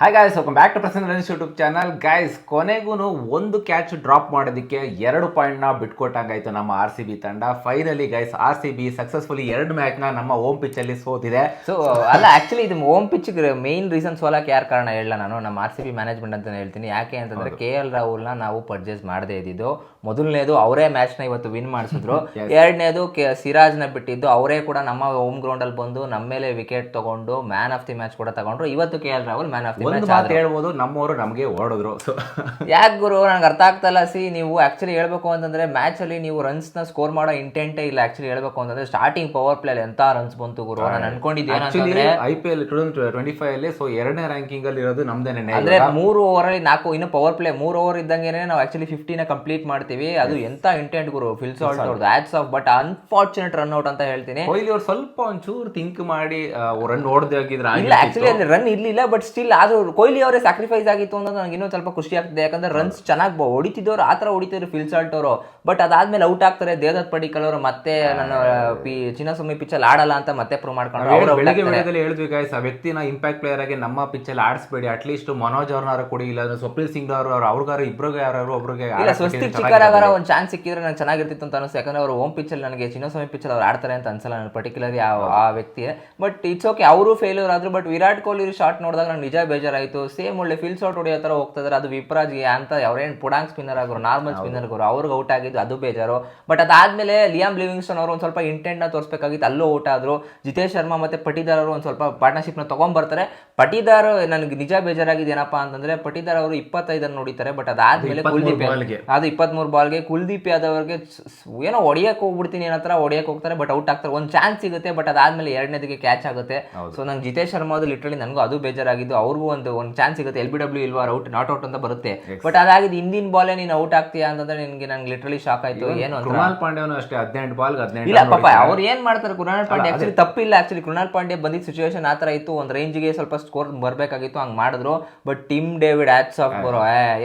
Hi guys welcome back to Prasanna runs YouTube channel guys ಕೊನೆಗೂ ಒಂದು catch drop ಮಾಡೋದಕ್ಕೆ ಎರಡು ಪಾಯಿಂಟ್ನ ಬಿಟ್ಕೊಟ್ಟಂಗಾಯಿತು ನಮ್ಮ ಆರ್ ಸಿ ಬಿ ತಂಡ. Finally guys R C B successfully ಎರಡು ಮ್ಯಾಚ್ನ ನಮ್ಮ ಓಮ್ ಪಿಚ್ಚಲ್ಲಿ ಸೋತಿದೆ. ಸೊ ಅಲ್ಲ ಆಕ್ಚುಲಿ ಇದು ಓಮ್ ಪಿಚ್ ಮೇನ್ ರೀಸನ್ ಸೋಲಕ್ಕೆ ಯಾರು ಕಾರಣ ಹೇಳಲ್ಲ ನಾನು? ನಮ್ಮ ಆರ್ ಸಿ ಬಿ ಮ್ಯಾನೇಜ್ಮೆಂಟ್ ಅಂತಲೇ ಹೇಳ್ತೀನಿ. ಯಾಕೆ ಅಂತಂದ್ರೆ ಕೆ ಎಲ್ ರಾಹುಲ್ನ ನಾವು ಪರ್ಚೇಸ್ ಮಾಡದೇ ಇದ್ದಿದ್ದು. ಮೊದಲನೇದು ಅವರೇ ಮ್ಯಾಚ್ನ ಇವತ್ತು ವಿನ್ ಮಾಡಿಸಿದ್ರು. ಎರಡನೇದು ಕೆ ಸಿರಾಜ್ನ ಬಿಟ್ಟಿದ್ದು. ಅವರೇ ಕೂಡ ನಮ್ಮ ಹೋಮ್ ಗ್ರೌಂಡಲ್ಲಿ ಬಂದು ನಮ್ಮ ಮೇಲೆ ವಿಕೆಟ್ ತೊಗೊಂಡು ಮ್ಯಾನ್ ಆಫ್ ದಿ ಮ್ಯಾಚ್ ಕೂಡ ತಗೊಂಡ್ರು. ಇವತ್ತು K L Rahul man of the ಒಂದು ಮಾತು ಹೇಳ್ಬೋದು ನಮ್ಮವರು ನಮಗೆ ಓಡಿದ್ರು. ಸೊ ಯಾಕೆ ಗುರು? ನನಗೆ ಅರ್ಥ ಆಗ್ತಲ್ಲ ಸಿ ನೀವು ಆಕ್ಚುಲಿ ಹೇಳಬೇಕು ಅಂತಂದ್ರೆ ಮ್ಯಾಚಲ್ಲಿ ನೀವು ರನ್ಸ್ನ ಸ್ಕೋರ್ ಮಾಡೋ ಇಂಟೆಂಟೇ ಇಲ್ಲ ಆಕ್ಚುಲಿ ಹೇಳಬೇಕು ಅಂತಂದರೆ ಸ್ಟಾರ್ಟಿಂಗ್ ಪವರ್ ಪ್ಲೇ ಎಂತ ರನ್ಸ್ ಬಂತು ಗುರು? ನಾನು ಅನ್ಕೊಂಡಿದ್ದೆ actually I P L two twenty five ಅಲ್ಲಿ ಸೊ ಎರಡನೇ ರ್ಯಾಂಕಿಂಗಲ್ಲಿ ಇರೋದು ನಮ್ದೇನೆ ಅಂದ್ರೆ ಮೂರು ಓವರ್ ಅಲ್ಲಿ ನಾಲ್ಕು ಇನ್ನು ಪವರ್ ಪ್ಲೇ ಮೂರು ಓವರ್ ಇದ್ದಂಗೆ ನಾವು ಆ್ಯಕ್ಚುಲಿ ಫಿಫ್ಟಿನ ಕಂಪ್ಲೀಟ್ ಮಾಡ್ತೀವಿ. ಅದು ಎಂತ ಇಂಟೆಂಟ್ ಗುರು? ಫಿಲ್ಸ್ ಸಾಲ್ಟ್ ಅವ್ರದ್ದು hats off but unfortunate run out ಅಂತ ಹೇಳ್ತೀನಿ. ಕೊಹ್ಲಿ ಅವ್ರು ಸ್ವಲ್ಪ ಒಂಚೂರು ಥಿಂಕ್ ಮಾಡಿ ರನ್ ಹೊಡೆದೇ ಆಗಿದ್ರೆ ಇಲ್ಲ ಆಕ್ಚುಲಿ ಅಲ್ಲಿ ರನ್ ಇರಲಿಲ್ಲ ಬಟ್ ಸ್ಟಿಲ್ ಆದ್ರೂ ಕೊಹ್ಲಿ ಅವರೇ ಸ್ಯಾಕ್ರಿಫೈಸ್ ಆಗಿತ್ತು ಅನ್ನೋದು ನನಗೆ ಇನ್ನೂ ಸ್ವಲ್ಪ ಖುಷಿ ಆಗ್ತಿದೆ. ಯಾಕಂದ್ರೆ ರನ್ಸ್ ಚೆನ್ನಾಗಿ ಹೊಡಿತಿದ್ದವರು ಆ ಥರ ಹೊಡಿತಿದ್ರು ಫಿಲ್ಸಾಲ್ಟ್ ಅವರು. ಬಟ್ ಅದಾದ್ಮೇಲೆ ಔಟ್ ಆಗ್ತಾರೆ ದೇವದತ್ ಪಡಿಕಲ್ ಅವರು ಮತ್ತೆ ನನ್ನ ಪಿ ಚಿನ್ನಸ್ವಾಮಿ ಪಿಚ್ಚಲ್ಲಿ ಆಡಲ್ಲ ಅಂತ ಮತ್ತೆ ಪ್ರೂವ್ ಮಾಡ್ಕೊಂಡ್ರು. ಅವರು out ಬೆಳಗ್ಗೆ. ಹೇಳಿದ್ವಿ ಗಾಯ್ಸ್ ಆ ವ್ಯಕ್ತಿನ ಇಂಪ್ಯಾಕ್ಟ್ ಪ್ಲೇಯರ್ ಆಗಿ ನಮ್ಮ ಪಿಚ್ ಅಲ್ಲಿ ಆಡಿಸ್ಬೇಡಿ. ಅಟ್ಲೀಸ್ಟ್ ಮನೋಜ್ ಅವ್ರನ್ನ ಕೊಡಿ ಇಲ್ಲ ಅಂದ್ರೆ ಸ್ವಪ್ನಿಲ್ ಸಿಂಗ್ ಅವ್ರ ಅವ್ರಿಗಾರ ಇಬ್ಬರಿಗೆ ಯಾರು ಒಬ್ರಿಗೆ ಇಲ್ಲ ಸ್ವಸ್ತಿಕ್. ಚಿಕ್ಕರಾಗಾರ ಒಂದು ಚಾನ್ಸ್ ಸಿಕ್ಕಿದ್ರೆ ನಂಗೆ ಚೆನ್ನಾಗಿರ್ತಿತ್ತು ಅಂತ ಅನಿಸ್ತು ಯಾಕಂದ್ರೆ ಅವರು ಓಮ್ ಪಿಚ್ಚಲ್ಲಿ ನನಗೆ ಚಿನ್ನಸ್ವಾಮಿ ಪಿಚ್ಚಲ್ಲಿ ಅವ್ರು ಆಡ್ತಾರೆ ಅಂತ ಅನ್ಸಲ್ಲ ನಾನು ಪರ್ಟಿಕ್ಯುಲರ್ಲಿ ಆ ವ್ಯಕ್ತಿ. ಬಟ್ ಇಟ್ಸ್ ಓಕೆ ಅವರು ಫೇಲ್ಯೂರ್ ಆದ್ರು ಬಟ್ ವಿರಾಟ್ ಕೊಹ್ಲಿ ಶಾರ್ಟ್ ನೋಡಿದಾಗ ನಂಗೆ ನಿಜ ಬೇಜಾರಾಯಿತು. ಸೇಮ್ ಒಳ್ಳೆ ಫಿಲ್ ಶಾಟ್ ಹೊಡೆಯೋ ಥರ ಹೋಗ್ತಿದ್ದಾರೆ ಅದು ವಿಪ್ರಾಜ್ಗೆ ಅಂತ ಅವ್ರೇನು ಪುಡಾಂಗ್ ಸ್ಪಿನ್ನರ್ ಆಗೋರು ನಾರ್ಮಲ್ ಸ್ಪಿನ್ನರ್ ಗುರು ಅವ್ರಿಗೆ ಔಟ್ ಆಗಿದ್ದು ಅದು ಬೇಜಾರು. ಬಟ್ ಅದಾದ್ಮೇಲೆ ಲಿಯಾಮ್ ಲಿವಿಂಗ್ಸ್ಟನ್ ಅವರು ಒಂದು ಸ್ವಲ್ಪ ಇಂಟೆಂಟ್ನ ತೋರಿಸ್ಬೇಕಾಗಿತ್ತು ಅಲ್ಲೂ ಔಟ್ ಆದ್ರು. ಜಿತೇಶ್ ಶರ್ಮಾ ಮತ್ತೆ ಪಟಿದಾರ್ ಅವರು ಒಂದು ಸ್ವಲ್ಪ ಪಾರ್ಟ್ನರ್ಶಿಪ್ನ ತೊಗೊಂಬರ್ತಾರೆ. ಪಟಿದಾರ್ ನನಗೆ ನಿಜ ಬೇಜಾರಾಗಿದೆ ಏನಪ್ಪ ಅಂತಂದ್ರೆ ಪಟಿದಾರ್ ಅವರು ಇಪ್ಪತ್ತೈದನ್ನು ನೋಡಿತಾರೆ ಬಟ್ ಅದಾದ್ಮೇಲೆ ಕುಲ್ದೀಪ್. ಅದು ಇಪ್ಪತ್ತ್ಮೂರು ಬಾಲ್ಗೆ ಕುಲ್ದೀಪ್ ಯಾದವ್ರಿಗೆ ಏನೋ ಹೊಡಿಯಕ್ಕೆ ಹೋಗ್ಬಿಡ್ತೀನಿ ಏನೋ ಹತ್ರ ಹೊಡಿಯಕ್ಕೆ ಹೋಗ್ತಾರೆ ಬಟ್ ಔಟ್ ಆಗ್ತಾರೆ. ಒಂದು ಚಾನ್ಸ್ ಸಿಗುತ್ತೆ ಬಟ್ ಅದಾದ್ಮೇಲೆ ಎರಡನೇದಿಗೆ ಕ್ಯಾಚ್ ಆಗುತ್ತೆ. ಸೊ ನಂಗೆ ಜಿತೇಶ್ ಶರ್ಮಾ ಅದು ಲಿಟ್ರಲಿ ನನಗೂ ಅದು ಬೇಜಾರಾಗಿದ್ದು ಅವ್ರಿಗೂ ಒಂದು ಒಂದು ಚಾನ್ಸ್ ಸಿಗುತ್ತೆ. ಎಲ್ ಬಿ ಡಬ್ಲ್ಯೂ ಇಲ್ವಾ ಔಟ್ ನಾಟ್ ಔಟ್ ಅಂತ ಬರುತ್ತೆ. ಬಟ್ ಅದಾಗಿದ್ದು ಹಿಂದಿನ ಬಾಲೇ ನೀನು ಔಟ್ ಆಗ್ತೀಯಾ ಅಂತಂದ್ರೆ ನಿನ್ಗೆ ನಂಗೆ ಲಿಟ್ರಲಿ ಶಾಕ್ ಆಯ್ತು. ಏನು ಅಂತ. ಕೃಣಾಲ್ ಪಾಂಡ್ಯನು ಅಷ್ಟೇ ಹದಿನೆಂಟು ಬಾಲ್ಗೆ ಹದಿನೆಂಟು ಇಲ್ಲ ಪಾಪ ಅವ್ರು ಏನ್ ಮಾಡ್ತಾರೆ ಕೃಣಾಲ್ ಪಾಂಡೆ ಆಕ್ಚುಲಿ ತಪ್ಪಿಲ್ಲ. ಆಕ್ಚುಲಿ ಕೃಣಾಲ್ ಪಾಂಡೆ ಬಂದಿದ್ದ ಸಿಚುವೇಶನ್ ಆ ಥರ ಇತ್ತು. ಒಂದು ರೇಂಜ್ಗೆ ಸ್ವಲ್ಪ ಸ್ಕೋರ್ ಬರಬೇಕಾಗಿತ್ತು ಹಂಗೆ ಮಾಡಿದ್ರು. But Tim David hats off ಬರೋ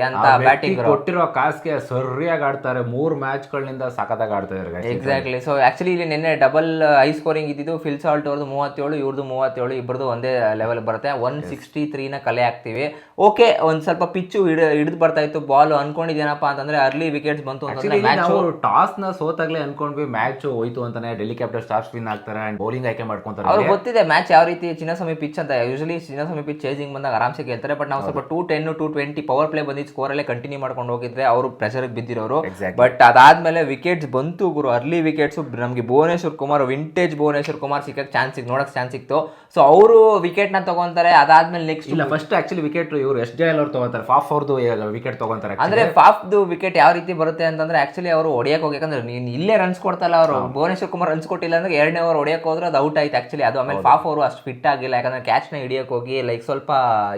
ಎಂತ ಬ್ಯಾಟಿಂಗ್ ಕೊಟ್ಟಿರೋ ಕಾಸ್ಗೆ ಸರಿಯಾಗಿ ಆಡ್ತಾರೆ. ಮೂರು ಮ್ಯಾಚ್ಗಳಿಂದ ಸಖತ್ತಾಗಿ ಆಡ್ತಾ ಇದ್ದಾರೆ ಎಕ್ಸಾಕ್ಟ್ಲಿ ಸೊ ಆಕ್ಚುಲಿ ಇಲ್ಲಿ ನಿನ್ನೆ ಡಬಲ್ ಹೈ ಸ್ಕೋರಿಂಗ್ ಇದ್ದಿದ್ದು. ಫಿಲ್ ಸಾಲ್ಟ್ ಅವ್ರದ್ದು ಮೂವತ್ತೇಳು ಇವ್ರದ್ದು ಮೂವತ್ತೇಳು ಇಬ್ಬರದು ಒಂದೇ ಲೆವೆಲ್ ಬರುತ್ತೆ. ಒನ್ ಸಿಕ್ಸ್ಟಿ ತ್ರೀನ ಕಲೆ ಹಾಕ್ತೀವಿ. ಓಕೆ ಒಂದ್ ಸ್ವಲ್ಪ ಪಿಚ್ಚು ಹಿಡ ಹಿಡಿದು ಬರ್ತಾ ಇತ್ತು ಬಾಲ್ ಅನ್ಕೊಂಡಿದ್ದೇನಪ್ಪ ಅಂತಂದ್ರೆ ಅರ್ಲಿ ವಿಕೆಟ್ಸ್ ಬಂತು ಅಂತಂದ್ರೆ ಮ್ಯಾಚ್ ಟಾಸ್ನ ಸೋತಾಗ್ಲೇ ಅನ್ಕೊಂಡ್ವಿ ಮ್ಯಾಚ್ ಹೋಯ್ತು ಅಂತಾನೆ ಡೆಲ್ಲಿ ಕ್ಯಾಪಿಟಲ್ ಸ್ಟಾರ್ ವಿನ್ ಆಗ್ತಾರೆ ಅಂಡ್ ಬೌಲಿಂಗ್ ಆಯ್ಕೆ ಮಾಡ್ಕೊಂತಾರೆ. ಅವ್ರು ಗೊತ್ತಿದೆ ಮ್ಯಾಚ್ ಯಾವ ರೀತಿ ಚಿನ್ನಸ್ವಾಮಿ ಪಿಚ್ ಅಂತ ಯೂಶಲಿ ಚಿನ್ನಸ್ವಾಮಿ ಪಿಚ್ ಚೇಸಿಂಗ್ ಬಂದಾಗ ಆರಾಮ್ಸೆ ಗೆಲ್ತಾರೆ ಬಟ್ ನಾವು ಸ್ವಲ್ಪ two ten two twenty power play ಬಂದಿದ್ದು ಸ್ಕೋರಲ್ಲೇ ಕಂಟಿನ್ಯೂ ಮಾಡ್ಕೊಂಡು ಹೋಗಿದ್ರೆ ಅವರು ಪ್ರೆಷರ್ ಬಿದ್ದಿರೋರು. ಬಟ್ ಅದಾದ್ಮೇಲೆ ವಿಕೆಟ್ಸ್ ಬಂತು ಗುರು ಅರ್ಲಿ ವಿಕೆಟ್ಸ್ ನಮಗೆ ಭುವನೇಶ್ವರ್ ಕುಮಾರ್ ವಿಂಟೇಜ್ ಭುವನೇಶ್ವರ್ ಕುಮಾರ್ ಸಿಕ್ಕಕ್ಕೆ ಚಾನ್ಸ್ ಸಿಕ್ ನೋಡಕ್ ಚಾನ್ಸ್ ಸಿಕ್ತು. ಸೊ ಅವರು ವಿಕೆಟ್ನ ತಗೊಂತಾರೆ ಅದಾದ್ಮೇಲೆ ನೆಕ್ಸ್ಟ್ ಫಸ್ಟ್ ಆಕ್ಚುಲಿ ವಿಕೆಟ್ ಇವರು ಎಸ್ ಜೆ ಅವ್ರು ತಗೋತಾರೆ. ಫಾಫ್ ಅವ್ರದ್ದು ವಿಕೆಟ್ ತಗೋತಾರೆ ಅಂದ್ರೆ ಫಾಫ್ದು ವಿಕೆಟ್ ಯಾವ ರೀತಿ ಬರುತ್ತೆ ಅಂತಂದ್ರೆ ಆಕ್ಚುಲಿ ಅವರು ಹೊಡಿಯಕ್ಕೆ ಹೋಗ್ಬೇಕಂದ್ರೆ ನೀನು ಇಲ್ಲೇ ರನ್ಸ್ ಕೊಡ್ತಲ್ಲ ಅವರು. ಭುವನೇಶ್ವರ್ ಕುಮಾರ್ ರನ್ಸ್ ಕೊಟ್ಟಿಲ್ಲ ಅಂದ್ರೆ ಎರಡನೇ ಓವರ್ ಹೊಡಿಯಕ್ ಹೋದ್ರೆ ಅದು ಔಟ್ ಆಯ್ತು ಆಕ್ಚುಲಿ ಅದು ಆಮೇಲೆ ಫಾಫ್ ಅವರು ಅಷ್ಟು ಫಿಟ್ ಆಗಿಲ್ಲ. ಯಾಕಂದ್ರೆ ಕ್ಯಾಚ್ನ ಹಿಡಿಯಕ್ ಹೋಗಿ ಲೈಕ್ ಸ್ವಲ್ಪ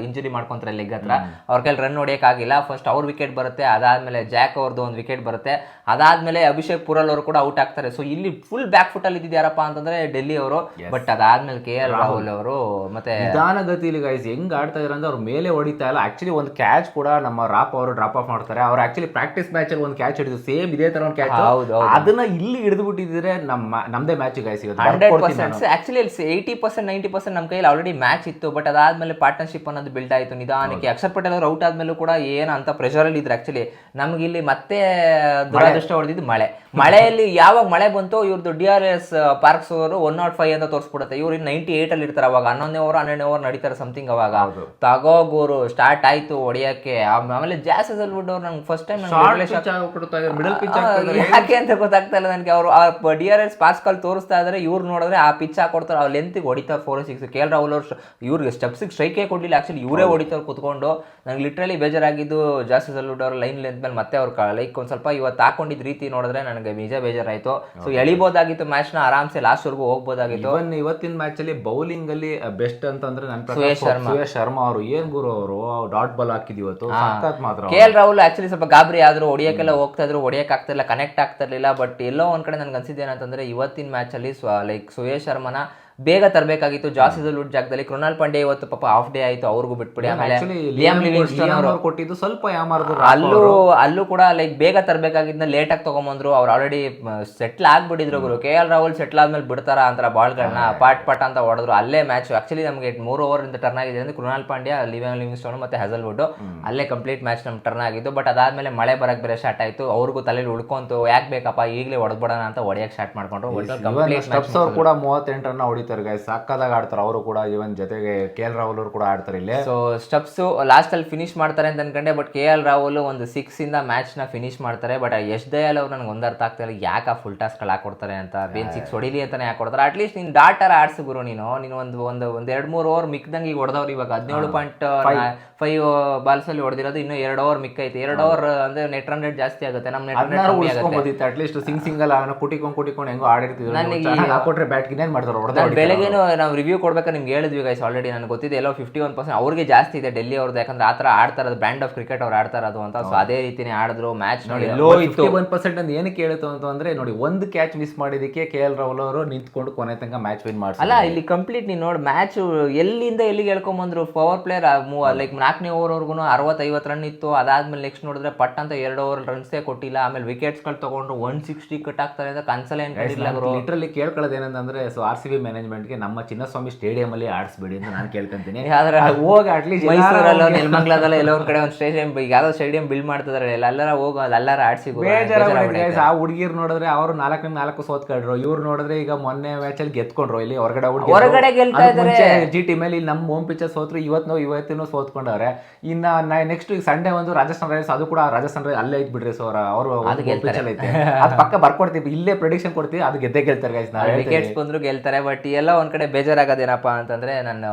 ಇಂಜುರಿ ಮಾಡ್ಕೊಂತಾರೆ ಲೆಗ್ ಹತ್ರ. ಅವ್ರ ಕೈಲಿ ರನ್ ಹೊಡಿಯಕ್ ಆಗಿಲ್ಲ. ಫಸ್ಟ್ ಅವ್ರ ವಿಕೆಟ್ ಬರುತ್ತೆ. ಅದಾದ್ಮೇಲೆ ಜಾಕ್ ಅವ್ರದ್ದು ಒಂದು ವಿಕೆಟ್ ಬರುತ್ತೆ. ಅದಾದ್ಮೇಲೆ ಅಭಿಷೇಕ್ ಪುರಲ್ ಅವರು ಕೂಡ ಔಟ್ ಆಗ್ತಾರೆ. ಸೊ ಇಲ್ಲಿ ಫುಲ್ ಬ್ಯಾಕ್ ಫುಟ್ ಅಲ್ಲಿ ಇದ್ದಿದ್ಯಾರಪ್ಪ ಅಂತಂದ್ರೆ ಡೆಲ್ಲಿ ಅವರು. ಬಟ್ ಅದಾದ್ಮೇಲೆ ಕೆ ಎಲ್ ರಾಹುಲ್. ಅವರು ಮತ್ತೆ ನಿಧಾನಗತಿಲಿ ಗೈಸ್ ಹೆಂಗ್ ಆಡ್ತಾ ಇದಾರೆ ಅಂದ್ರೆ ಅವ್ರ ಮೇಲೆ ಹೊಡಿತಾ ಇಲ್ಲ. ಆಕ್ಚುಲಿ ಒಂದು ಕ್ಯಾಚ್ ಕೂಡ ನಮ್ಮ ರಾಪ್ ಅವರು ಡ್ರಾಪ್ ಆಫ್ ಮಾಡ್ತಾರೆ. ಅವ್ರು ಆಕ್ಚುಲಿ ಪ್ರಾಕ್ಟೀಸ್ ಮ್ಯಾಚ್ ಅಲ್ಲಿ ಒಂದು ಕ್ಯಾಚ್ ಹಿಡಿದು ಸೇಮ್ ಇದೇ ತರ ಒಂದು ಕ್ಯಾಚ್. ಅದನ್ನ ಇಲ್ಲಿ ಹಿಡಿದು ಬಿಟ್ಟಿದ್ರೆ ನಮ್ಮ ನಮ್ದೇ match guys hundred percent actually eighty percent ninety percent ನಮ್ಮ ಕೈಯಲ್ಲಿ ಆಲ್ರೆಡಿ ಮ್ಯಾಚ್ ಇತ್ತು. ಬಟ್ ಅದಾದ್ಮೇಲೆ ಪಾರ್ಟ್ನರ್ಶಿಪ್ ಅನ್ನೋದು ಬಿಲ್ಡ್ ಆಯ್ತು ನಿಧಾನಕ್ಕೆ. ಅಕ್ಷರ್ ಪಟೇಲ್ ಅವರು ಔಟ್ ಆದ್ಮೇಲೂ ಕೂಡ ಏನು ಅಂತ ಪ್ರೆಷರ್ ಅಲ್ಲಿ ಇದ್ರು ಆಕ್ಚುಲಿ ನಮ್ಗೆ ಇಲ್ಲಿ ಮತ್ತೆ ದುರಾದೃಷ್ಟ ಹೊಡೆದಿದ್ದು ಮಳೆ. ಮಳೆಯಲ್ಲಿ ಯಾವಾಗ ಮಳೆ ಬಂತು ಇವ್ರದ್ದು ಡಿ ಆರ್ ಎಸ್ ಪಾರ್ಕ್ಸ್ ಅವರು ಒನ್ ನಾಟ್ ಫೈವ್ ಅಂತ ತೋರಿಸ್ಬಿಡುತ್ತೆ. ಇವ್ರು ನೈಂಟಿ ಏಟ್ ಅಲ್ಲಿ ಇರ್ತಾರೆ ಅವಾಗ. ಹನ್ನೊಂದನೇ ಓವರ್ ಹನ್ನೆರಡನೇ ಓವರ್ ನಡೀತಾರೆ ಸಮಥಿಂಗ್ ಅವಾಗ. ತಗೋ ಗೋರು ಸ್ಟಾರ್ಟ್ ಆಯ್ತು ಹೊಡಿಯಕ್ಕೆ. ಆಮ್- ಆಮೇಲೆ ಜಾಸ್ ಅವ್ರು ನಂಗೆ ಫಸ್ಟ್ ಟೈಮ್ ಮಿಡಲ್ ಪಿಚ್ ಆ, ಯಾಕೆ ಅಂತ ಗೊತ್ತಾಗ್ತಾ ಇಲ್ಲ ನನಗೆ. ಅವರು D R S pass call ತೋರಿಸ್ತಾ ಇದ್ರೆ ಇವ್ರು ನೋಡಿದ್ರೆ ಆ ಪಿಚ್ ಹಾಕೊಡ್ತಾರೆ ಆ ಲೆಂತ್ಗೆ ಹೊಡಿತಾರೆ four six K L Rahul ಅವ್ರು ಇವ್ರಿಗೆ ಸ್ಟೆಪ್ಸಿಗೆ ಸ್ಟ್ರೈಕೇ ಕೊಡ್ಲಿಲ್ಲ. ಆಕ್ಚುಲಿ ಇವರೇ ಹೊಡಿತಾರೆ ಕುತ್ಕೊಂಡು. ನಂಗೆ ಲಿಟ್ರಲಿ ಬೇಜಾರಾಗಿದ್ದು ಜಾಸ್ತಿ ಸಲ್ಬಿಟ್ಟು ಅವ್ರ ಲೈನ್ ಲೆಂತ್ ಮೇಲೆ ಮತ್ತೆ ಅವ್ರು ಲೈಕ್ ಒಂದು ಸ್ವಲ್ಪ ಇವತ್ತು ಹಾಕೊಂಡಿದ್ದ ರೀತಿ ನೋಡಿದ್ರೆ ನನಗೆ ನಿಜ ಬೇಜಾರಾಯಿತು. ಸೊ ಎಳಿಬೋದಾಗಿತ್ತು ಮ್ಯಾಚ್ನ ಆರಾಮ್ಸೆ ಲಾಸ್ಟ್ವರೆಗೂ ಹೋಗ್ಬೋದಾಗಿತ್ತು. ಇವನ್ ಇವತ್ತಿನ ಮ್ಯಾಚ್ ಅಲ್ಲಿ ಬೌಲಿಂಗ್ ಅಲ್ಲಿ ಬೆಸ್ಟ್ ಅಂತಂದ್ರೆ ನನ್ನ ಪ್ರಕಾರ ಸುಯೇಶ್ ಶರ್ಮಾ. ಶರ್ಮಾ ಅವರು ಏನ್ ಗುರು ಅವರು ಡಾಟ್ ಬಾಲ್ ಹಾಕಿದ ಇವತ್ತು. ಸಖತ್ ಮಾತ್ರ ಕೆ ಎಲ್ ರಾಹುಲ್ ಆಕ್ಚುಲಿ ಸ್ವಲ್ಪ ಗಾಬರಿ ಆದ್ರು ಹೊಡಿಯಕ್ಕೆಲ್ಲ ಹೋಗ್ತಾ ಇದ್ರು ಹೊಡಿಯಕ್ ಆಗ್ತಿರ್ಲಿಲ್ಲ ಕನೆಕ್ಟ್ ಆಗ್ತಿರ್ಲಿಲ್ಲ ಬಟ್ ಎಲ್ಲೋ ಒಂದ್ ಕಡೆ ನನ್ಗೆ ಅನ್ಸಿದ್ದೇನಂತಂದ್ರೆ ಇವತ್ತಿನ ಮ್ಯಾಚ್ ಅಲ್ಲಿ ಲೈಕ್ ಸುಯೇಶ್ ಶರ್ಮನ ಬೇಗ ತರಬೇಕಾಗಿತ್ತು. ಜಾಸ್ತಿ ಲೂಟ್ ಜಾಗದಲ್ಲಿ ಕೃಣಾಲ್ ಪಾಂಡೆ ಇವತ್ತು ಪಾಪ ಆಫ್ ಡೇ ಆಯ್ತು ಅವ್ರಿಗೂ ಬಿಟ್ಬಿಡಿ. ಆಮೇಲೆ ಆಕ್ಚುಲಿ ಲಿಯಾಮ್ ಲಿವಿಂಗ್ಸ್ಟನ್ ಅವರು ಕೊಟ್ಟಿದ್ದು ಸ್ವಲ್ಪ ಯಾಮಾರ್ದು ಅಲ್ಲೂ ಅಲ್ಲೂ ಕೂಡ ಲೈಕ್ ಬೇಗ ತರಬೇಕಾಗಿದ್ದ ಲೇಟ್ ಆಗಿ ತಗೊಂಬಂದ್ರು. ಅವ್ರು ಆಲ್ರೆಡಿ ಸೆಟ್ಲ್ ಆಗ್ಬಿಟ್ಟಿದ್ರು ಗುರು. ಕೆ ಎಲ್ ರಾಹುಲ್ ಸೆಟ್ಲ್ ಆದ್ಮೇಲೆ ಬಿಡ್ತಾರ ಅಂತಾರ ಬಾಲ್ಗಳನ್ನ ಪಾಟ್ ಪಾಟ್ ಅಂತ ಹೊಡೆದ್ರು. ಅಲ್ಲೇ ಮ್ಯಾಚ್ ಆಕ್ಚುಲಿ ನಮಗೆ ಮೂರು ಓವರ್ ಇಂದ ಟರ್ನ್ ಆಗಿದೆ ಅಂದ್ರೆ ಕೃಣಾಲ್ ಪಾಂಡ್ಯ ಲಿವಿಂಗ್ ಲಿವಿಂಗ್ಸ್ಟೋನ್ ಮತ್ತೆ ಹಜಲ್ವುಡ್ ಅಲ್ಲೇ ಕಂಪ್ಲೀಟ್ ಮ್ಯಾಚ್ ನಮ್ ಟರ್ನ್ ಆಗಿದ್ದು. ಬಟ್ ಅದಾದ್ಮೇಲೆ ಮಳೆ ಬರಕ್ ಬೇರೆ ಸ್ಟಾರ್ಟ್ ಆಯ್ತು. ಅವ್ರಿಗೂ ತಲೆಯಲ್ಲಿ ಉಳ್ಕೊಂತು. ಯಾಕೆ ಬೇಕಪ್ಪ? ಈಗಲೇ ಹೊಡೆದ್ಬಿಡೋಣ ಅಂತ ಹೊಡೆಯಕ್ ಸ್ಟಾರ್ಟ್ ಮಾಡ್ಕೊಂಡ್ರು. ಕಂಪ್ಲೀಟ್ ಕೂಡ ಮೂವತ್ತೆಂಟು ರನ್ ಹೊಡಿತಾರೆ ಗಾಯ್ಸ್ ಸಕ್ಕದಾಗ ಆಡ್ತಾರೆ. ಅವರು ಕೂಡ ಇವನ್ ಜೊತೆಗೆ ಕೆ ಎಲ್ ರಾಹುಲ್ ಅವರು ಕೂಡ ಆಡ್ತಾರೆ ಇಲ್ಲಿ. ಸೊ ಸ್ಟೆಪ್ಸ್ ಲಾಸ್ಟ್ ಅಲ್ಲಿ ಫಿನಿಶ್ ಮಾಡ್ತಾರೆ ಅಂತ ಅನ್ಕೊಂಡೆ ಬಟ್ ಕೆ ಎಲ್ ರಾಹುಲ್ ಒಂದು ಸಿಕ್ಸ್ ಇಂದ ಮ್ಯಾಚ್ನ ಫಿನಿಶ್ ಮಾಡ್ತಾರೆ. ಬಟ್ ಯಶ್ ದಯಾಲ್ ಅವ್ರು ನನಗೆ ಒಂದು ಅರ್ಥ ಆಗ್ತಾ ಇಲ್ಲ ಯಾಕೆ ಆ ಫುಲ್ ಟಾಸ್ಕ್ ಹಾಕೊಡ್ತಾರೆ ಅಂತ. ಬೇನ್ ಸಿಕ್ಸ್ ಹೊಡಿಲಿ ಅಂತಾನೆ ಹಾಕೊಡ್ತಾರೆ ಅಟ್ಲೀಸ್ಟ್ ನೀನ್ ಡಾಟರ್ ಆಡ್ಸು ಗುರು ನೀನು. ನೀನು ಒಂದು ಒಂದು ಒಂದ್ ಎರಡ್ ಮೂರು ಓವರ್ ಮಿಕ್ದಂಗೆ ಈಗ ಹೊಡೆದವ್ರು ಇವಾಗ. ಹದಿನೇಳು ಪಾಯಿಂಟ್ ಫೈವ್ ಬಾಲ್ಸ್ ಅಲ್ಲಿ ಹೊಡೆದಿರೋದು ಇನ್ನು ಎರಡು ಓವರ್ ಮಿಕ್ ಐತೆ. ಎರಡು ಓವರ್ ಅಂದ್ರೆ ನೆಟ್ ರನ್ ರೇಟ್ ಜಾಸ್ತಿ ಆಗುತ್ತೆ. ನಮ್ಮ ನೆಟ್ ರನ್ ರೇಟ್ ಅದನ್ನಾರು ಕಮ್ಮಿ ಆಗುತ್ತೆ. ಉಳಿಸ್ಕೊಂಬೋದಿತ್ತು ಅಟ್ಲೀಸ್ಟ್ ಸಿಂಗ್ ಸಿಂಗಲ್ ಕುಟಿಕೊಂಡ್ ಕುಟಿಕೊಂಡ್ ಹೆಂಗೋ ಆಡಿರ್ತಿದ್ರು. ನನಗೆ ಹಾಕೊಟ್ರೆ ಬ್ಯಾಟ್ ಇನ್ನೇನ್ ಮಾಡ್ತಾರೆ? ಹೊಡೆದ ಬೆಳಗ್ಗೆನು ನಾವು ರಿವ್ಯೂ ಕೊಡ್ಬೇಕಾದ್ರೆ ನಿಮ್ಗೆ ಹೇಳಿದ್ವಿ ಗೈಸ್ ಆಲ್ರೆಡಿ ನನಗೆ ಗೊತ್ತಿದೆ. ಎಲ್ಲೋ ಫಿಫ್ಟಿ ಒನ್ ಪರ್ಸೆಂಟ್ ಅವ್ರಿಗೆ ಜಾಸ್ತಿ ಇದೆ ಡೆಲ್ಲಿ ಅವ್ರದ್ದು ಯಾಕಂದ್ರೆ ಆ ಥರ ಆಡ್ತಾ ಇರೋದು ಬ್ರ್ಯಾಂಡ್ ಆಫ್ ಕ್ರಿಕೆಟ್ ಅವ್ರು ಆಡ್ತಾ ಇರೋದು ಅಂತ. ಸೊ ಅದೇ ರೀತಿನೇ ಆಡಿದ್ರು ಮ್ಯಾಚ್ ನೋಡಿ ಲೋ ಇತ್ತು ಒನ್ ಪರ್ಸೆಂಟ್ ಅಂತ ಏನಕ್ಕೆ ಹೇಳಿತು ಅಂತಂದ್ರೆ ನೋಡಿ ಒಂದು ಕ್ಯಾಚ್ ಮಿಸ್ ಮಾಡಿದಕ್ಕೆ ಕೆ ಎಲ್ ರಾಹುಲ್ ಅವರು ನಿಂತ್ಕೊಂಡು ಕೊನೆ ತನಕ ಮ್ಯಾಚ್ ವಿನ್ ಮಾಡಿ ಅಲ್ಲ ಇಲ್ಲಿ ಕಂಪ್ಲೀಟ್ ನೀನು ನೋಡಿ ಮ್ಯಾಚ್ ಎಲ್ಲಿಂದ ಎಲ್ಲಿಗೆ ಹೇಳ್ಕೊಂಬಂದ್ರು ಪವರ್ ಪ್ಲೇಯರ್ ಲೈಕ್ ನಾಲ್ಕನೇ ಓವರ್ವರೆಗೂ ಅರವತ್ತೈವತ್ತು ರನ್ ಇತ್ತು. ಅದಾದ್ಮೇಲೆ ನೆಕ್ಸ್ಟ್ ನೋಡಿದ್ರೆ ಪಟ್ ಅಂತ ಎರಡು ಓವರ್ ರನ್ಸೇ ಕೊಟ್ಟಿಲ್ಲ. ಆಮೇಲೆ ವಿಕೆಟ್ಸ್ಗಳು ತಗೊಂಡು ಒನ್ ಸಿಕ್ಸ್ಟಿ ಕಟ್ ಆಗ್ತಾರೆ ಅಂತ ಕನ್ಸಲ್ ಏನು ಕಂಡಿಲ್ಲ ಗುರು ಲಿಟ್ರಲಿ ಕೇಳ್ಕೊಳ್ಳೋದು ಏನಂತಂದ್ರೆ ಸೊ ಆರ್ ಸಿ ಬಿ ಮ್ಯಾನೇಜ್ಮೆಂಟ್ಗೆ ನಮ್ಮ ಚಿನ್ನಸ್ವಾಮಿ ಸ್ಟೇಡಿಯಂ ಅಲ್ಲಿ ಆಡಿಸ್ಬೇಡಿ ಅಂತ ನಾನು ಕೇಳ್ಕೊಂತೀನಿ. ಆದ್ರೆ ಹೋಗಿ ಅಟ್ಲೀಸ್ಟ್ ಮೈಸೂರಲ್ಲೋ ನೆಲಮಂಗ್ಲದಲ್ಲ ಎಲ್ಲೋ ಒಂದ್ ಕಡೆ ಒಂದು ಸ್ಟೇಡಿಯಂ ಈಗ ಯಾವ್ದೋ ಸ್ಟೇಡಿಯಂ ಬಿಲ್ಡ್ ಮಾಡ್ತಿದಾರೆ ಎಲ್ಲರ ಹೋಗೋ ಎಲ್ಲಾರ ಆಡ್ಸಿ. ಆ ಹುಡುಗಿರು ನೋಡಿದ್ರೆ ಅವರು ನಾಲ್ಕು ನಾಲ್ಕು ಸೋತ್ಕೊಂಡ್ರು ಇವ್ರು ನೋಡಿದ್ರೆ ಈಗ ಮೊನ್ನೆ ಮ್ಯಾಚ್ ಅಲ್ಲಿ ಗೆತ್ಕೊಂಡ್ರು ಇಲ್ಲಿ ಹೊರಗಡೆ ಹೊರಗಡೆ ಗೆಲ್ತಾ. ಜಿ ಟಿ ಮೇಲೆ ನಮ್ಮ ಹೋಮ್ ಪಿಚರ್ ಸೋತ್ರು ಇವತ್ತು ಇವತ್ತಿನೂ ಸೋತ್ಕೊಂಡವ್ರೆ. ಇನ್ನ ನೆಕ್ಸ್ಟ್ ಈಗ ಸಂಡೇ ಒಂದು ರಾಜಸ್ಥಾನ್ ರಾಯಲ್ಸ್ ಅದು ಕೂಡ ರಾಜಸ್ಥಾನ್ ರಾಯಲ್ಸ್ ಅಲ್ಲೇ ಐತ್ ಬಿಡ್ರಿ ಸೋರ ಅವರು ಅದು ಪಕ್ಕ ಬರ್ಕೊಡ್ತೀವಿ ಇಲ್ಲೇ ಪ್ರೆಡಿಕ್ಷನ್ ಕೊಡ್ತೀವಿ ಅದು ಗೆದ್ದೇ ಗೆಲ್ತಾರೆ ಗೈಸ್ ನಾವು ವಿಕೆಟ್ಸ್ ಬಂದ್ರು ಗೆಲ್ತಾರೆ ಬಟ್ ಎಲ್ಲ ಒಂದು ಕಡೆ ಬೇಜಾರಾಗೋದೇನಪ್ಪ ಅಂತಂದ್ರೆ ನಾನು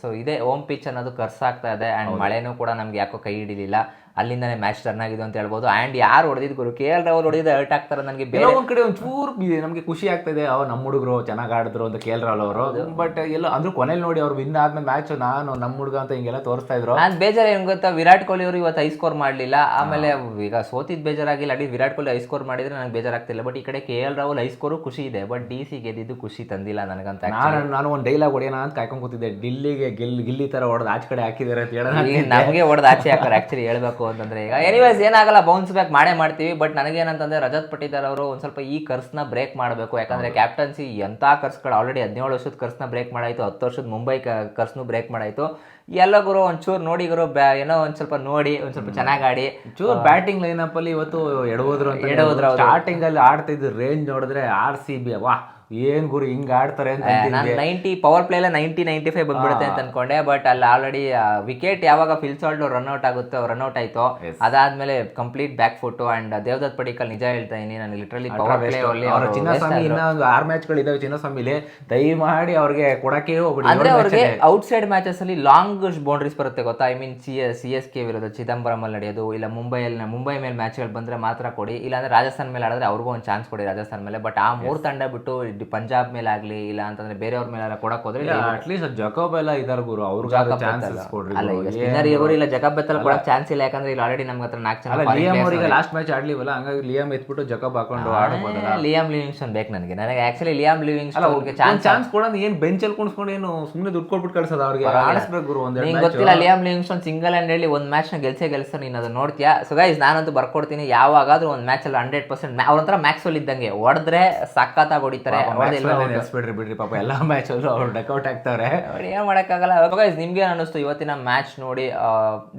ಸೊ ಇದೇ ಓಮ್ ಪಿಚ್ ಅನ್ನೋದು ಕರ್ಸಾಗ್ತಾ ಇದೆ ಅಂಡ್ ಮಳೆನೂ ಕೂಡ ನಮ್ಗೆ ಯಾಕೋ ಕೈ ಹಿಡಿಲಿಲ್ಲ. ಅಲ್ಲಿಂದಾನೆ ಮ್ಯಾಚ್ ಟರ್ನ್ ಆಗಿದೆ ಅಂತ ಹೇಳ್ಬೋದು. ಆ್ಯಂಡ್ ಯಾರು ಹೊಡೆದಿದ್ದು ಗುರು? ಕೆ ಎಲ್ ರಾಹುಲ್ ಹೊಡೆದಿದ್ದು ಹರ್ಟ್ ಆಗ್ತಾರೆ ನನಗೆ ಬೇರೆ ಒಂದು ಒಂದ್ ಕಡೆ ಒಂಚೂರು ನಮಗೆ ಖುಷಿ ಆಗ್ತದೆ. ಅವ್ರು ನಮ್ಮ ಹುಡುಗರು ಚೆನ್ನಾಗಿ ಆಡಿದ್ರು ಅಂತ ಕೆ ಎಲ್ ರಾಹುಲ್ ಅವರು. ಬಟ್ ಎಲ್ಲ ಅಂದ್ರೂ ಕೊನೆಯಲ್ಲಿ ನೋಡಿ ಅವ್ರು ವಿನ್ ಆದ್ಮೇಲೆ ಮ್ಯಾಚ್ ನಾನು ನಮ್ಮ ಹುಡುಗ ಅಂತ ಹಿಂಗೆಲ್ಲ ತೋರಿಸ್ತಾ ಇದ್ರು. ನಾನು ಬೇಜಾರ ಏನು ಗೊತ್ತಾ? ವಿರಾಟ್ ಕೊಹ್ಲಿ ಅವರು ಇವತ್ತು ಐ ಸ್ಕೋರ್ ಮಾಡಲಿಲ್ಲ. ಆಮೇಲೆ ಈಗ ಸೋತಿದ್ದು ಬೇಜಾರಾಗಿಲ್ಲ. ಅಡಿ ವಿರಾಟ್ ಕೊಹ್ಲಿ ಐ ಸ್ಕೋರ್ ಮಾಡಿದ್ರೆ ನನಗೆ ಬೇಜಾರಾಗ್ತಿಲ್ಲ. ಬಟ್ ಈ ಕಡೆ ಕೆ ಎಲ್ ರಾಹುಲ್ ಐ ಸ್ಕೋರು ಖುಷಿ ಇದೆ. ಬಟ್ ಡಿ ಸಿ ಗೆದ್ದಿದ್ದು ಖುಷಿ ತಂದಿಲ್ಲ ನನಗಂತ ನಾನು ನಾನು ಒಂದು ಡೈಲಾಗ್ ಹೊಡೆಯೋಣ ಅಂತ ಕಾಯ್ಕೊಂಡು ಕೂತಿದ್ದೆ. ಡಿಲ್ಲಿಗೆ ಗೆಲ್ ಗಿಲ್ಲಿ ತರ ಹೊಡೆದು ಆಚೆ ಕಡೆ ಹಾಕಿದ್ದಾರೆ ಅಂತ ಹೇಳೋಣ ನಮಗೆ ಹೊಡೆದು ಆಚೆ ಹಾಕ್ತಾರೆ ಆ್ಯಕ್ಚುಲಿ ಹೇಳ್ಬೇಕು. ಅಂತಂದ್ರೆ ಈಗ ಎನಿವೇಸ್ ಏನಾಗಲ್ಲ ಬೌನ್ಸ್ ಬ್ಯಾಕ್ ಮಾಡೇ ಮಾಡ್ತೀವಿ. ಬಟ್ ನನಗೇನಂತಂದ್ರೆ ರಜತ್ ಪಟ್ಟಿದಾರ್ ಅವರು ಒಂದು ಸ್ವಲ್ಪ ಈ ಕರ್ಸ್ನ ಬ್ರೇಕ್ ಮಾಡಬೇಕು. ಯಾಕಂದ್ರೆ ಕ್ಯಾಪ್ಟನ್ಸಿ ಎಂತ ಕರ್ಸ್ಗಳು ಆಲ್ರೆಡಿ ಹದಿನೇಳು ವರ್ಷದ ಕರ್ಸ್ನ ಬ್ರೇಕ್ ಮಾಡಾಯ್ತು ಹತ್ತು ವರ್ಷದ ಮುಂಬೈ ಕರ್ಸ್ನು ಬ್ರೇಕ್ ಮಾಡಾಯ್ತು. ಎಲ್ಲ ಗುರು ಒಂಚೂರು ನೋಡಿ ಗುರು ಬ್ಯಾ- ಏನೋ ಒಂದ್ ಸ್ವಲ್ಪ ನೋಡಿ ಒಂದ್ ಸ್ವಲ್ಪ ಚೆನ್ನಾಗಿ ಆಡಿ. ಚೂರ್ ಬ್ಯಾಟಿಂಗ್ ಲೈನಪ್ ಅಲ್ಲಿ ಇವತ್ತು ಎಡಹೋದ್ರು ಅಂತ ಎಡವೋದ್ರು, ಹೌದು. ಸ್ಟಾರ್ಟಿಂಗ್ ಅಲ್ಲಿ ಆಡ್ತಿದ್ದು ರೇಂಜ್ ನೋಡಿದ್ರೆ ಆರ್ ಸಿ ಬಿ ವಾ ಏನ್ ಗುರು ಹಿಂಗ್ ಆಡ್ತಾರೆ ಅಂತ ನಾನು. ನೈಂಟಿ ಪವರ್ ಪ್ಲೇ ಎಲ್ಲ ನೈಂಟಿ ನೈಂಟಿ ಫೈವ್ ಬಂದ್ಬಿಡುತ್ತೆ ಅಂತ ಅನ್ಕೊಂಡೆ ಬಟ್ ಅಲ್ಲಿ ಆಲ್ರೆಡಿ ವಿಕೆಟ್ ಯಾವಾಗ ಫಿಲ್ಸಾಲ್ಡ್ ರನ್ ಔಟ್ ಆಗುತ್ತೋ ರನ್ ಔಟ್ ಆಯ್ತು ಅದಾದ್ಮೇಲೆ complete back foot and Devdutt Padikkal ನಿಜ ಹೇಳ್ತಾ ಇದೀನಿ ನಾನು ಲಿಟ್ರಲಿ ಪವರ್ ಪ್ಲೇ ಅಲ್ಲಿ ಅವ್ರ ಚಿನ್ನಸ್ವಾಮಿ ಇನ್ನ ಒಂದು ಆರ್ ಮ್ಯಾಚ್ಗಳು ಇದಾವೆ ಚಿನ್ನಸ್ವಾಮಿಲಿ ದಯಮಾಡಿ ಅವ್ರಿಗೆ ಕೊಡಕ್ಕೆ ಹೋಗ್ಬಿಡಿ. ಅಂದ್ರೆ ಅವ್ರಿಗೆ ಔಟ್ ಸೈಡ್ ಮ್ಯಾಚಸ್ ಅಲ್ಲಿ ಲಾಂಗ್ ಬೌಂಡ್ರೀಸ್ ಬರುತ್ತೆ ಗೊತ್ತಾ? I mean C S K K ವಿರುದ್ಧ ಚಿದಂಬರಂ ಅಲ್ಲಿ ನಡೆಯೋದು ಇಲ್ಲ ಮುಂಬೈಯಲ್ಲಿ ಮುಂಬೈ ಮೇಲೆ ಮ್ಯಾಚ್ಗಳು ಬಂದ್ರೆ ಮಾತ್ರ ಕೊಡಿ ಇಲ್ಲಾಂದ್ರೆ ರಾಜಸ್ಥಾನ್ ಮೇಲೆ ಆಡಿದ್ರೆ ಅವ್ರಿಗೂ ಒಂದು ಚಾನ್ಸ್ ಕೊಡಿ ರಾಜಸ್ಥಾನ್ ಮೇಲೆ. ಬಟ್ ಆ ಮೂರ್ ತಂಡ ಬಿಟ್ಟು ಪಂಜಾಬ್ ಮೇಲೆ ಆಗಲಿ ಇಲ್ಲ ಅಂತಂದ್ರೆ ಬೇರೆಯವ್ರ ಮೇಲೆ ಕೊಡಕ್ ಹೋದ್ರೆ ಅಟ್ಲೀಸ್ಟ್ ಜಕೋಬ್ ಎಲ್ಲ ಇದಾರ ಗುರು ಅವ್ರಿಗೆ ಚಾನ್ಸಸ್ ಕೊಡ್ರಿ ಅಲ್ಲ. ಈಗ ಸ್ಪಿನ್ನರ್ ಇವರು ಇಲ್ಲ ಜಕಬ್ ಬೆತ್ತಲ್ ಕೊಡಕ್ ಚಾನ್ಸ್ ಇಲ್ಲ ಯಾಕಂದ್ರೆ ಇಲ್ಲಿ ಆಲ್ರೆಡಿ ನಮ್ಗೆ ಹತ್ರ ನಾಲ್ಕು ಜನ ಲಿಯಮ್ ಅವರಿಗೆ ಲಾಸ್ಟ್ ಮ್ಯಾಚ್ ಆಡ್ಲಿವಲ್ಲ ಹಂಗಾಗಿ ಲಿಯಮ್ ಎತ್ಬಿಟ್ಟು ಜಕಬ್ ಹಾಕೊಂಡು ಆಡ್ಬೋದಲ್ಲ. ಲಿಯಮ್ ಲಿವಿಂಗ್ಸ್ಟನ್ ಬೇಕು ನನಗೆ. ನನಗೆ ಆಕ್ಚುಲಿ ಲಿಯಮ್ ಲಿವಿಂಗ್ಸ್ಟನ್ ಅವ್ರಿಗೆ ಚಾನ್ಸ್ ಚಾನ್ಸ್ ಕೊಡೋದು ಏನು ಬೆಂಚ್ ಅಲ್ಲಿ ಕುಣಿಸ್ಕೊಂಡು ಏನು ಸುಮ್ಮನೆ ದುಡ್ಡು ಕೊಟ್ಬಿಟ್ಟು ಕಳ್ಸೋದು ಅವ್ರಿಗೆ? ಆಡಿಸ್ಬೇಕು ಗುರು ಒಂದು ನಿಂಗೆ ಗೊತ್ತಿಲ್ಲ ಲಿಯಮ್ ಲಿವಿಂಗ್ಸ್ಟನ್ ಸಿಂಗಲ್ ಹ್ಯಾಂಡ್ ಹೇಳಿ ಒಂದು ಮ್ಯಾಚ್ನ ಗೆಲ್ಸೇ ಗೆಲ್ಸ ನೀನು ಅದನ್ನ ನೋಡ್ತೀಯಾ? ಸೊ ಗೈಸ್ ನಾನಂತೂ ಬರ್ಕೊಡ್ತೀನಿ ಯಾವಾಗಾದ್ರೂ ಒಂದು ಮ್ಯಾಚ್ ಅಲ್ಲಿ ಹಂಡ್ರೆಡ್ ಪರ್ಸೆಂಟ್ ಅವ್ರಂತರ ಮ್ಯಾಕ್ಸ್ ಇದ್ದಂಗೆ. ಹೊಡೆದ್ರೆ ಸಕ್ಕತ್ತಾಗಿ ಹೊಡಿತಾರೆ. ನೆನೆಸ್ಬಿಡ್ರಿ ಬಿಡ್ರಿ ಪಾಪ ಎಲ್ಲಾ ಮ್ಯಾಚ್ ಅಲ್ಲೂ ಅವ್ರು ಡಕೌಟ್ ಆಗ್ತಾವ್ರೆ. ಏನು ಮಾಡೋಕ್ಕಾಗಲ್ಲ. ಗೈಸ್ ನಿಮ್ಗೆ ಏನ್ ಅನ್ನಿಸ್ತು? ಇವತ್ತಿನ ಮ್ಯಾಚ್ ನೋಡಿ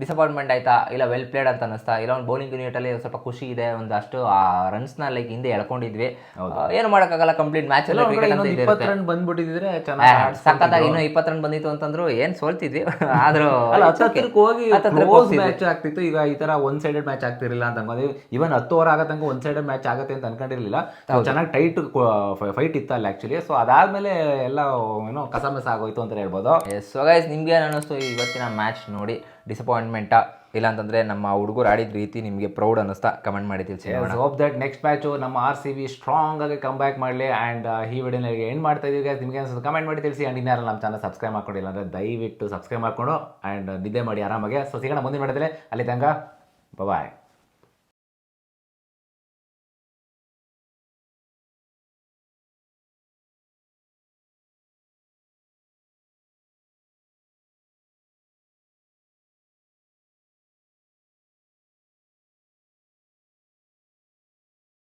ಡಿಸಪಾಯಿಂಟ್ಮೆಂಟ್ ಆಯ್ತಾ? ಇಲ್ಲ ವೆಲ್ ಪ್ಲೇಡ್ ಅಂತ ಅನಿಸ್ತಾ ಇಲ್ಲ ಒಂದು ಬೌಲಿಂಗ್ ಯೂನಿಟ್ ಅಲ್ಲಿ ಸ್ವಲ್ಪ ಖುಷಿ ಇದೆ ಒಂದಷ್ಟು ಅಷ್ಟು ಆ ರನ್ಸ್ನ ಲೈಕ್ ಹಿಂದೆ ಎಳ್ಕೊಂಡಿದ್ವಿ. ಏನ್ ಮಾಡೋಕ್ಕಾಗಲ್ಲ ಕಂಪ್ಲೀಟ್ ಮ್ಯಾಚ್ ಅಲ್ಲಿ ಕ್ರಿಕೆಟ್ ರನ್ ಬಂದ್ಬಿಟ್ಟಿದ್ರೆ ಚೆನ್ನಾಗಿ ಸಕ್ಕತ್ತಾಗಿ ಇನ್ನೂ ಇಪ್ಪತ್ತು ರನ್ ಬಂದಿತ್ತು ಅಂತಂದ್ರು ಏನ್ ಸೋಲ್ತಿದ್ವಿ. ಆದ್ರೂ ಹತ್ತತ್ರಕ್ಕೆ ಹೋಗಿ ಮ್ಯಾಚ್ ಆಗ್ತಿತ್ತು. ಈಗ ಈ ತರ ಒನ್ ಸೈಡೆಡ್ ಮ್ಯಾಚ್ ಆಗ್ತಿರ್ಲಿಲ್ಲ ಅಂತ ಅನ್ಕೊಂಡ್ವಿ. ಇವನ್ ಹತ್ತು ಓವರ್ ಆಗೋ ತನಕ ಒನ್ ಸೈಡೆಡ್ ಮ್ಯಾಚ್ ಆಗುತ್ತೆ ಅಂತ ಅನ್ಕೊಂಡಿರ್ಲಿಲ್ಲ. ಚೆನ್ನಾಗಿ ಟೈಟ್ ಫೈಟ್ ಇತ್ತು ಅಲ್ಲಿ ಆ್ಯಕ್ಚುಲಿ ಸೊ ಅದಾದಮೇಲೆ ಎಲ್ಲ ಏನೋ ಕಸಮಸ ಆಗೋಯ್ತು ಅಂತ ಹೇಳ್ಬೋದು. ಸೊ ಗೈಸ್ ನಿಮಗೆ ಏನು ಅನ್ನಿಸ್ತು ಇವತ್ತಿನ ಮ್ಯಾಚ್ ನೋಡಿ? ಡಿಸಪಾಯಿಂಟ್ಮೆಂಟಾ ಇಲ್ಲ ಅಂತಂದ್ರೆ ನಮ್ಮ ಹುಡುಗರು ಆಡಿದ ರೀತಿ ನಿಮಗೆ ಪ್ರೌಡ್ ಅನ್ನಿಸ್ತಾ ಕಮೆಂಟ್ ಮಾಡಿ ತಿಳಿಸಿ ಹೋಪ್ ದಟ್ ನೆಕ್ಸ್ಟ್ ಮ್ಯಾಚು ನಮ್ಮ ಆರ್ ಸಿ ಬಿ ಸ್ಟ್ರಾಂಗ್ ಆಗಿ ಕಮ್ ಬ್ಯಾಕ್ ಮಾಡಲಿ ಆ್ಯಂಡ್ ಈ ವಿಡಿಯೋನಲ್ಲಿ ಏನು ಮಾಡ್ತಾ ಇದೀವಿ ನಿಮಗೆ ಅನ್ಸೋದು ಕಮೆಂಟ್ ಮಾಡಿ ತಿಳಿಸಿ. ಆ್ಯಂಡ್ ಇನ್ನಾರು ನಮ್ಮ ಚಾನಲ್ ಸಬ್ಸ್ಕ್ರೈಬ್ ಮಾಡ್ಕೊಂಡಿಲ್ಲ ಅಂದರೆ ದಯವಿಟ್ಟು ಸಬ್ಸ್ಕ್ರೈಬ್ ಮಾಡ್ಕೊಂಡು ಆ್ಯಂಡ್ ನಿದ್ದೆ ಮಾಡಿ ಆರಾಮಾಗೆ. ಸೊ ಸಿಗೋಣ ಮುಂದಿನ ಮಾಡಿದ್ರೆ ಅಲ್ಲಿ ತಂಗ ಬಾಯ್